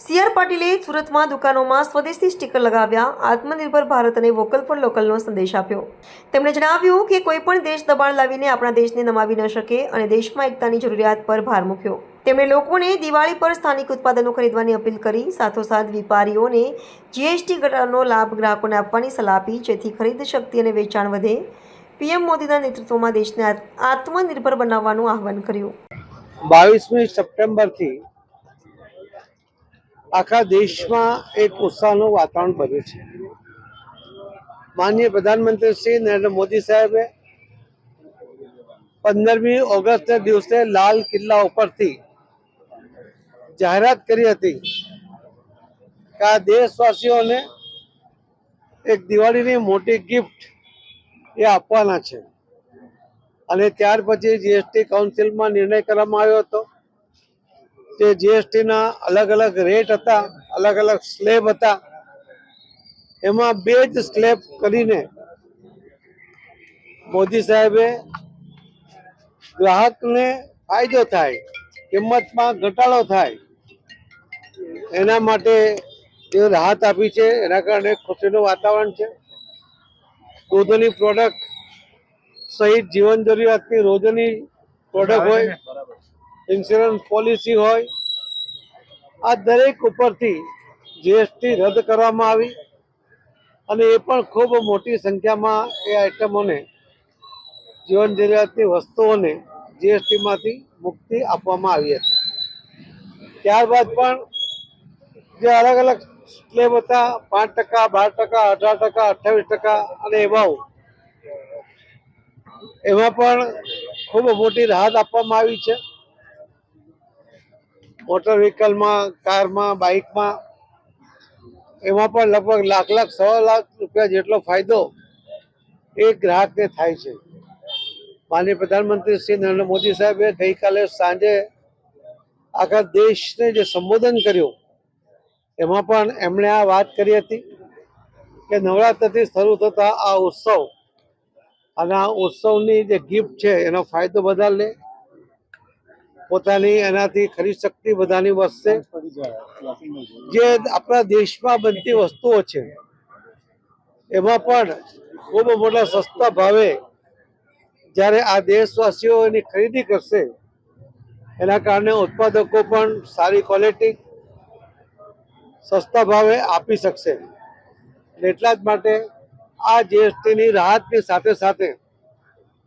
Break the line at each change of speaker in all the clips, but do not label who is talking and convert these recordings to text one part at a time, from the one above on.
CR પાટીલે સુરતમાં દુકાનોમાં સ્વદેશી સ્ટીકર લગાવ્યા, આત્મનિર્ભર ભારત અને વોકલ ફોર લોકલનો સંદેશ આપ્યો. તેમણે જણાવ્યું કે કોઈ પણ દેશ દબાણ લાવીને આપણા દેશને નમાવી ન શકે અને દેશમાં એકતાની જરૂરિયાત પર ભાર મૂક્યો. તેમણે લોકોને દિવાળી પર સ્થાનિક ઉત્પાદનો ખરીદવાની અપીલ કરી, સાથોસાથ વેપારીઓને જીએસટી ઘટાડાનો લાભ ગ્રાહકોને આપવાની સલાહ આપી, જેથી ખરીદ શક્તિ અને વેચાણ વધે. પીએમ મોદીના નેતૃત્વમાં દેશને આત્મનિર્ભર બનાવવાનું આહવાન કર્યું.
બાવીસમી સપ્ટેમ્બરથી આખા દેશમાં એક ઉત્સાહનું વાતાવરણ બન્યું છે. માનનીય પ્રધાનમંત્રી શ્રી નરેન્દ્ર મોદી સાહેબે પંદરમી ઓગસ્ટના દિવસે લાલ કિલ્લા ઉપરથી જાહેરાત કરી હતી કે આ દેશવાસીઓને એક દિવાળીની મોટી ગિફ્ટ એ આપવાના છે. અને ત્યાર પછી જીએસટી કાઉન્સિલમાં નિર્ણય કરવામાં આવ્યો હતો. કે જીએસટીના અલગ અલગ રેટ હતા, અલગ અલગ સ્લેબ હતા. એમાં બે જ સ્લેબ કરીને મોદી સાહેબે ગ્રાહકને ફાયદો થાય, કિંમતમાં ઘટાડો થાય, એના માટે જે રાહત આપી છે. એના કારણે ખુશીનું વાતાવરણ છે. દૂધની પ્રોડક્ટ સહિત જીવન જરૂરિયાતની રોજની પ્રોડક્ટ હોય. ઇન્સ્યોરન્સ પોલિસી હોય, આ દરેક ઉપરથી જીએસટી રદ કરવામાં આવી અને એ પણ ખૂબ મોટી સંખ્યામાં એ આઇટમોને જીવન જરૂરિયાતની વસ્તુઓને જીએસટીમાંથી મુક્તિ આપવામાં આવી હતી. ત્યારબાદ પણ જે અલગ અલગ સ્લેબ હતા, પાંચ ટકા, બાર ટકા, અઢાર ટકા, અઠ્ઠાવીસ ટકા અને એવાઓ એમાં પણ ખૂબ મોટી રાહત આપવામાં આવી છે. મોટર વ્હીકલમાં, કારમાં, બાઇકમાં, એમાં પણ લગભગ લાખ લાખ સવા લાખ રૂપિયા જેટલો ફાયદો એ ગ્રાહકને થાય છે. માનનીય પ્રધાનમંત્રી શ્રી નરેન્દ્ર મોદી સાહેબે ગઈકાલે સાંજે આખા દેશને જે સંબોધન કર્યું, એમાં પણ એમણે આ વાત કરી હતી કે નવરાત્રથી શરૂ થતા આ ઉત્સવ અને આ ઉત્સવની જે ગિફ્ટ છે, એનો ફાયદો બધા લે પોતાની એનાથી ખરીદ શક્તિ બધાની વધશે જે આપણા દેશમાં બનતી વસ્તુઓ છે, એમાં પણ ખૂબ મોટા સસ્તા ભાવે જ્યારે આ દેશવાસીઓ એની ખરીદી કરશે, એના કારણે ઉત્પાદકો પણ સારી ક્વોલિટી સસ્તા ભાવે આપી શકશે. એટલા જ માટે આ જીએસટીની રાહતની સાથે સાથે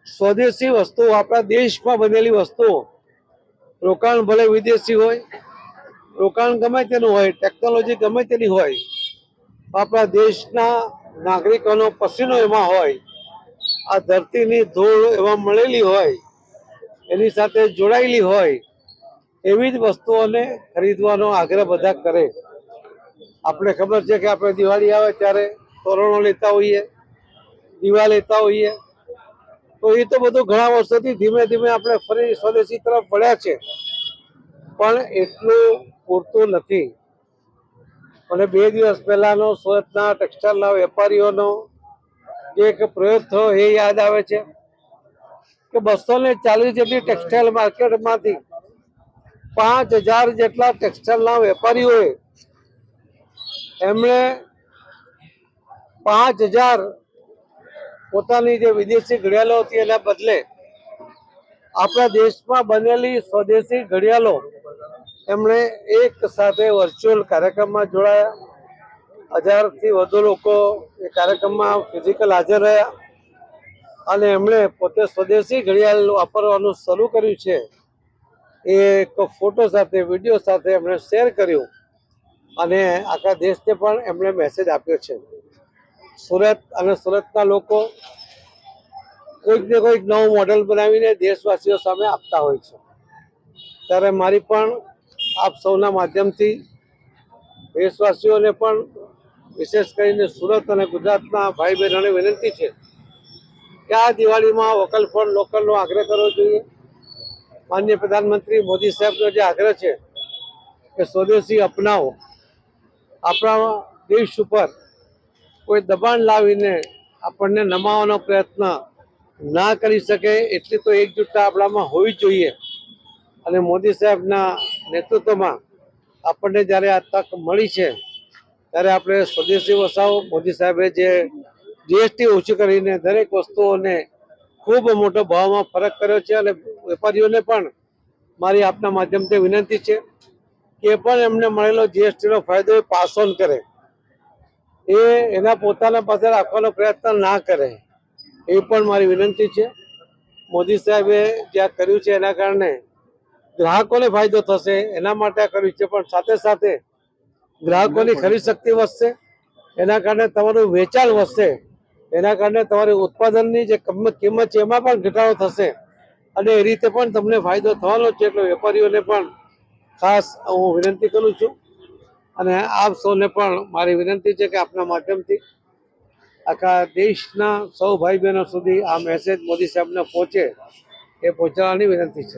સ્વદેશી વસ્તુઓ, આપણા દેશમાં બનેલી વસ્તુઓ રોકાણ ભલે વિદેશી હોય, રોકાણ ગમે તેનું હોય ટેકનોલોજી ગમે તેની હોય, આપણા દેશના નાગરિકોનો પસીનો એમાં હોય, આ ધરતીની ધૂળ એમાં મળેલી હોય, એની સાથે જોડાયેલી હોય, એવી જ વસ્તુઓને ખરીદવાનો આગ્રહ બધા કરે. આપણે ખબર છે કે આપણે દિવાળી આવે ત્યારે તોરણો લેતા હોઈએ, દીવા લેતા હોઈએ તો એ તો બધું ઘણા વર્ષોથી ધીમે ધીમે આપણે ફરી સ્વદેશી તરફ વળ્યા છે. પણ એટલું પૂરતું નથી. અને બે દિવસ પહેલાનો સુરતના ટેક્સટાઇલના વેપારીઓનો જે એક પ્રયોગ થયો એ યાદ આવે છે કે બસો ને ચાલીસ જેટલી ટેક્સટાઇલ માર્કેટમાંથી પાંચ હજાર જેટલા ટેક્સટાઇલના વેપારીઓએ એમણે પાંચ હજાર પોતાની જે વિદેશી ઘડિયાળો હતી એના બદલે આપણા દેશમાં બનેલી સ્વદેશી ઘડિયાળો એમણે એક સાથે વર્ચ્યુઅલ કાર્યક્રમમાં જોડાયા. હજારથી વધુ લોકો એ કાર્યક્રમમાં ફિઝિકલ હાજર રહ્યા અને એમણે પોતે સ્વદેશી ઘડિયાળ વાપરવાનું શરૂ કર્યું છે. એ એક ફોટો સાથે, વીડિયો સાથે એમણે શેર કર્યું અને આખા દેશને પણ એમણે મેસેજ આપ્યો છે. સુરત અને સુરતના લોકો કોઈક ને કોઈક નવું મોડેલ બનાવીને દેશવાસીઓ સામે આપતા હોય છે. ત્યારે મારી પણ આપ સૌના માધ્યમથી દેશવાસીઓને પણ વિશેષ કરીને સુરત અને ગુજરાતના ભાઈ બહેનોને વિનંતી છે કે આ દિવાળીમાં વોકલ ફોર લોકલનો આગ્રહ કરવો જોઈએ. માન્ય પ્રધાનમંત્રી મોદી સાહેબનો જે આગ્રહ છે કે સ્વદેશી અપનાવો. આપણા દેશ ઉપર કોઈ દબાણ લાવીને આપણને નમાવવાનો પ્રયત્ન ના કરી શકે, એટલી તો એકજૂટતા આપણામાં હોવી જોઈએ. અને મોદી સાહેબના નેતૃત્વમાં આપણને જ્યારે આ તક મળી છે, ત્યારે આપણે સ્વદેશી વસાવો મોદી સાહેબે જે જીએસટી ઓછી કરીને દરેક વસ્તુઓને ખૂબ મોટો ભાવમાં ફરક કર્યો છે અને વેપારીઓને પણ મારી આપના માધ્યમથી વિનંતી છે કે પણ એમને મળેલો જીએસટીનો ફાયદો પાસ ઓન કરે. એ એના પોતાના પાસે રાખવાનો પ્રયત્ન ના કરે. એ પણ મારી વિનંતી છે. મોદી સાહેબે જ્યાં કર્યું છે એના કારણે ગ્રાહકોને ફાયદો થશે, એના માટે આ કર્યું છે, પણ સાથે સાથે ગ્રાહકોની ખરીદ શક્તિ વધશે, એના કારણે તમારું વેચાણ વધશે, એના કારણે તમારી ઉત્પાદનની જે કિંમત છે એમાં પણ ઘટાડો થશે. અને એ રીતે પણ તમને ફાયદો થવાનો છે, એટલે વેપારીઓને પણ ખાસ હું વિનંતી કરું છું. અને આપ સૌને પણ મારી વિનંતી છે કે આપના માધ્યમથી આખા દેશના સૌ ભાઈ બહેનો સુધી આ મેસેજ મોદી સાહેબને પહોંચે એ પહોંચાડવાની વિનંતી છે.